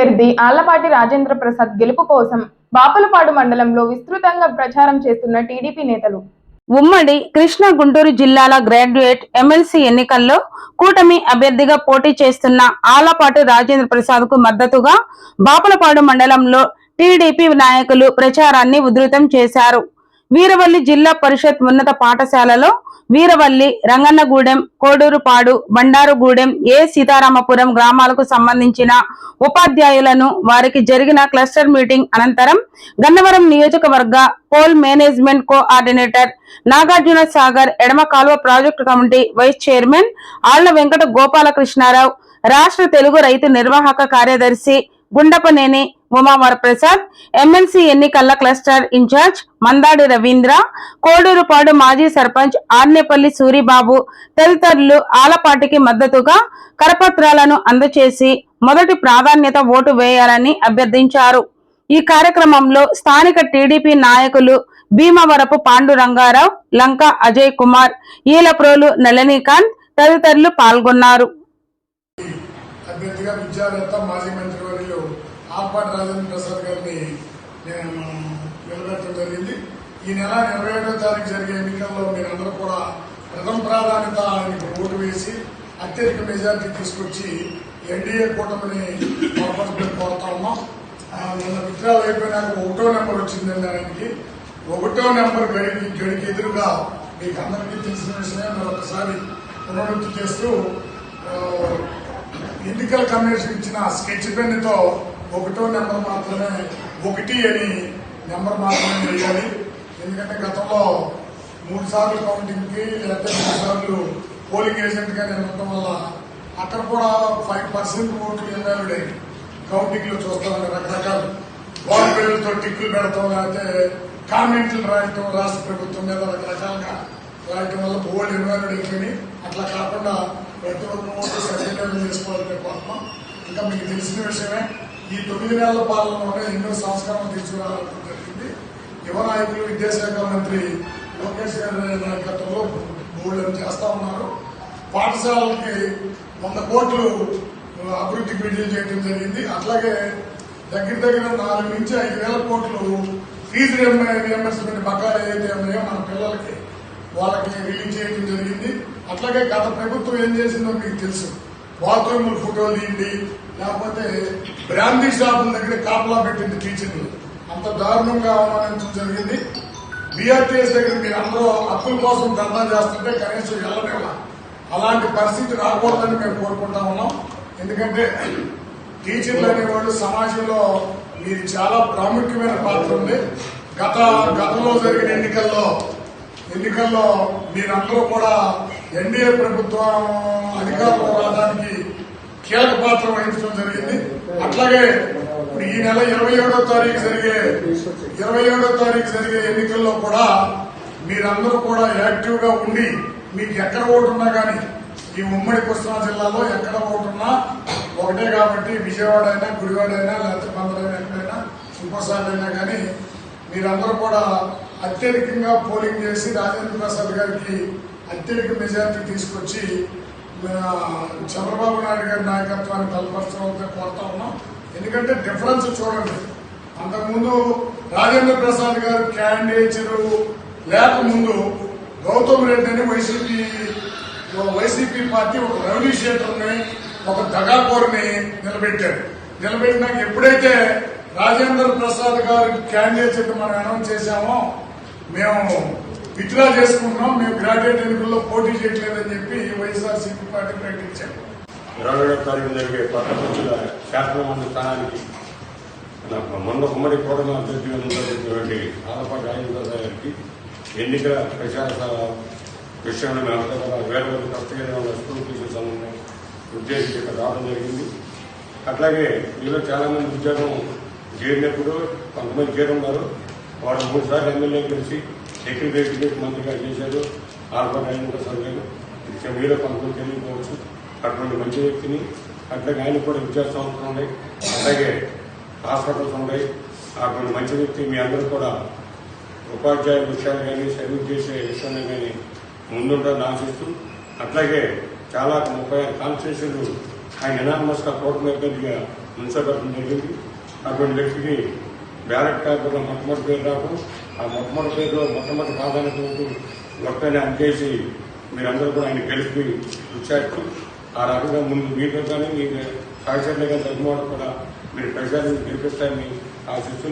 అభ్యర్థి ఆళ్ళపాటి రాజేంద్ర ప్రసాద్ గెలుపు కోసం బాపులపాడు మండలంలో విస్తృతంగా ప్రచారం చేస్తున్న టీడీపీ నేతలు. ఉమ్మడి కృష్ణా గుంటూరు జిల్లాల గ్రాడ్యుయేట్ ఎమ్మెల్సీ ఎన్నికల్లో కూటమి అభ్యర్థిగా పోటీ చేస్తున్న ఆలపాటి రాజేంద్ర ప్రసాద్కు మద్దతుగా బాపులపాడు మండలంలో టీడీపీ నాయకులు ప్రచారాన్ని ఉధృతం చేశారు. వీరవల్లి జిల్లా పరిషత్ ఉన్నత పాఠశాలలో వీరవల్లి రంగన్నగూడెం కోడూరుపాడు బండారుగూడెం ఏ సీతారామపురం గ్రామాలకు సంబంధించిన ఉపాధ్యాయులను వారికి జరిగిన క్లస్టర్ మీటింగ్ అనంతరం గన్నవరం నియోజకవర్గ poll management coordinator Nagarjuna Sagar ఎడమ కాలువ ప్రాజెక్టు కమిటీ వైస్ చైర్మన్ ఆళ్ళ వెంకట గోపాలకృష్ణారావు రాష్ట్ర తెలుగు రైతు నిర్వాహక కార్యదర్శి గుండపనేని ఉమావరప్రసాద్ ఎమ్మెల్సీ ఎన్నికల క్లస్టర్ ఇన్ఛార్జ్ మందాడి రవీంద్ర కోడూరుపాడు మాజీ సర్పంచ్ ఆర్నేపల్లి సూరిబాబు తదితరులు ఆలపాటికి మద్దతుగా కరపత్రాలను అందచేసి మొదటి ప్రాధాన్యత ఓటు వేయాలని అభ్యర్థించారు. ఈ కార్యక్రమంలో స్థానిక టీడీపీ నాయకులు భీమవరపు పాండు రంగారావు లంక అజయ్ కుమార్ ఈలప్రోలు నలనీకాంత్ తదితరులు పాల్గొన్నారు. అభ్యర్థిగా విద్యావేత్త మాజీ మంత్రివర్యులు ఆర్పాటి రాజేంద్ర ప్రసాద్ గారిని నేను నిలబెట్టడం జరిగింది. ఈ నెల ఇరవై ఏడో తారీఖు జరిగే ఎన్నికల్లో మీరందరూ కూడా ప్రథమ ప్రాధాన్యత ఆయనకు ఓటు వేసి అత్యధిక మెజార్టీ తీసుకొచ్చి ఎన్డీఏ కూటమిని బలపరచడం కోరుతా ఉన్నాం. నిన్న విత్డ్రాల్ అయిపోయినాక ఒకటో నెంబర్ వచ్చిందండి ఆయనకి. ఒకటో నెంబర్ గడికి గడికి ఎదురుగా మీకు అందరికీ తెలిసిన విషయం మరొకసారి పునరుద్ధి చేస్తూ ఎన్నికల కమిషన్ ఇచ్చిన స్కెచ్ పెన్నుతో ఒకటో నెంబర్ మాత్రమే ఒకటి అని నెంబర్ మాత్రమే వేయాలి. ఎందుకంటే గతంలో మూడు సార్లు కౌంటింగ్కి లేకపోతే మూడు సార్లు పోలింగ్ ఏజెంట్గా నేను ఉండటం వల్ల అక్కడ కూడా ఫైవ్ పర్సెంట్ ఓట్లు ఇన్వాల్వ్ అయ్యి కౌంటింగ్ చూస్తామని రకరకాల వార్డు పేర్లతో టిక్కులు పెడతాం లేకపోతే కామెంట్లు రాయటం రాష్ట్ర ప్రభుత్వం మీద రకరకాలుగా రాయటం వల్ల బోర్డు ఇన్వాల్వ్ అయిపోయి అట్లా కాకుండా ప్రతి ఒక్క ఓటు సక్రమంగా చేసుకోవాలని ఇంకా మీకు తెలిసిన విషయమే ఈ తొమ్మిది నెలల పాలనలోనే ఎన్నో సంస్కరణలు తీసుకురావడం జరిగింది. యువ నాయకులు విద్యాశాఖ మంత్రి లోకేష్ గారి నాయకత్వంలో బోర్డులను చేస్తా ఉన్నారు. పాఠశాలకి వంద కోట్లు అభివృద్ధి విడుదల చేయడం జరిగింది. అట్లాగే దగ్గర దగ్గర నాలుగు నుంచి ఐదు వేల కోట్లు ఫీజు రియంబర్స్మెంట్ బకాయిలు ఏదైతే ఉన్నాయో మన పిల్లలకి వాళ్ళకి రిలీజ్ చేయడం అట్లాగే గత ప్రభుత్వం ఏం చేసిందో మీకు తెలుసు. బాత్రూములు ఫోటోలు తీయండి లేకపోతే బ్రాందీ షాపుల దగ్గర కాపలా పెట్టింది టీచర్లు. అంత దారుణంగా అవమానించడం జరిగింది. బీఆర్టీఎస్ దగ్గర మీరు అందరూ అప్పుల కోసం ధర్నా చేస్తుంటే కనీసం వెళ్ళలేమ? అలాంటి పరిస్థితి రాకూడదని మేము కోరుకుంటా ఉన్నాం. ఎందుకంటే టీచర్లు అనేవాళ్ళు సమాజంలో మీరు చాలా ప్రాముఖ్యమైన పాత్ర ఉంది. గత గతంలో జరిగిన ఎన్నికల్లో ఎన్నికల్లో మీరందరూ కూడా ఎన్డీఏ ప్రభుత్వం అధికారంలో రావడానికి కీలక పాత్ర వహించడం జరిగింది. అట్లాగే ఇప్పుడు ఈ నెల ఇరవై ఏడో తారీఖు జరిగే ఇరవై ఏడో తారీఖు జరిగే ఎన్నికల్లో కూడా మీరందరూ కూడా యాక్టివ్గా ఉండి మీకు ఎక్కడ ఓటున్నా కానీ ఈ ఉమ్మడి కృష్ణా జిల్లాలో ఎక్కడ ఓటున్నా ఒకటే కాబట్టి విజయవాడ అయినా గుడివాడ అయినా లేకపోతే బందరైనా ఎక్కడైనా ఇంకోసారి అయినా కానీ మీరందరూ కూడా అత్యధికంగా పోలింగ్ చేసి రాజేంద్ర ప్రసాద్ గారికి అత్యధిక మెజార్టీ తీసుకొచ్చి చంద్రబాబు నాయుడు గారి నాయకత్వాన్ని బలపరచడంతో కోరుతా ఉన్నాం. ఎందుకంటే డిఫరెన్స్ చూడండి. అంతకుముందు రాజేంద్ర ప్రసాద్ గారు క్యాండిడేచరు లేకముందు గౌతమ్ రెడ్డి అని వైసీపీ వైసీపీ పార్టీ ఒక రెవల్యూషియేటర్ని ఒక దగాకోరుని నిలబెట్టారు. నిలబెట్టినాక ఎప్పుడైతే రాజేంద్ర ప్రసాద్ గారు క్యాండిడేట్ మనం అనౌన్స్ చేశామో మేము విత్డ్రా చేసుకుంటున్నాం. మేము గ్రాడ్యుయేట్ ఎన్నికల్లో పోటీ చేయట్లేదని చెప్పి వైఎస్ఆర్ సిపి పార్టీ ప్రకటించాం ఇరవై ఏడవ తారీఖు జరిగే పట్టణంలో శాసనమండలి స్థానానికి మొన్న ఉమ్మడి కూటమి అభ్యర్థిగా ఉన్నటువంటి ఆలపాటి రాజేంద్ర గారికి ఎన్నికల ప్రచార విషయంలో మేమంతా కూడా వేల వేల కష్టమైన స్కూల్ ఫీజులు సంబంధం ఉద్దేశించి ఇక్కడ రావడం జరిగింది. అట్లాగే మీలో చాలా మంది ఉద్యోగం చేరినప్పుడు కొంతమంది చేరున్నారు వాడు మూడు సార్లు ఎమ్మెల్యే కలిసి సెక్రటరీ మంత్రిగా చేశారు. ఆల్బర్ట్ ఆయన ప్రసాద్ గారు ఇక మీలో కొంతమంది తెలియకపోవచ్చు. అటువంటి మంచి వ్యక్తిని అట్లాగే ఆయన కూడా విద్యా సంస్థలు ఉన్నాయి అలాగే హాస్పిటల్స్ ఉన్నాయి అటువంటి మంచి వ్యక్తి మీ అందరూ కూడా ఉపాధ్యాయ విషయాలు కానీ సర్వీస్ చేసే విషయాలు కానీ ముందుంటారని ఆశిస్తూ అట్లాగే చాలా ముప్పై ఆరు కాన్స్టిట్యూషన్లు ఆయన ఎనామస్గా కోర్టు కూటమి అభ్యర్థిగా ఉంచబడటం జరిగింది. అటువంటి వ్యక్తికి బ్యాలెట్ పేపర్లో మొట్టమొదటి పేరు రాకు. ఆ మొట్టమొదటి పేరులో మొట్టమొదటి ప్రాధాన్యత ఒక్కనే అందజేసి మీరందరూ కూడా ఆయన గెలిపి ఇచ్చారు ఆ రకంగా ముందు మీతో కానీ మీ సహచరులుగా తగ్గిన కూడా మీరు ప్రజలను గెలిపిస్తారని ఆశిస్తూ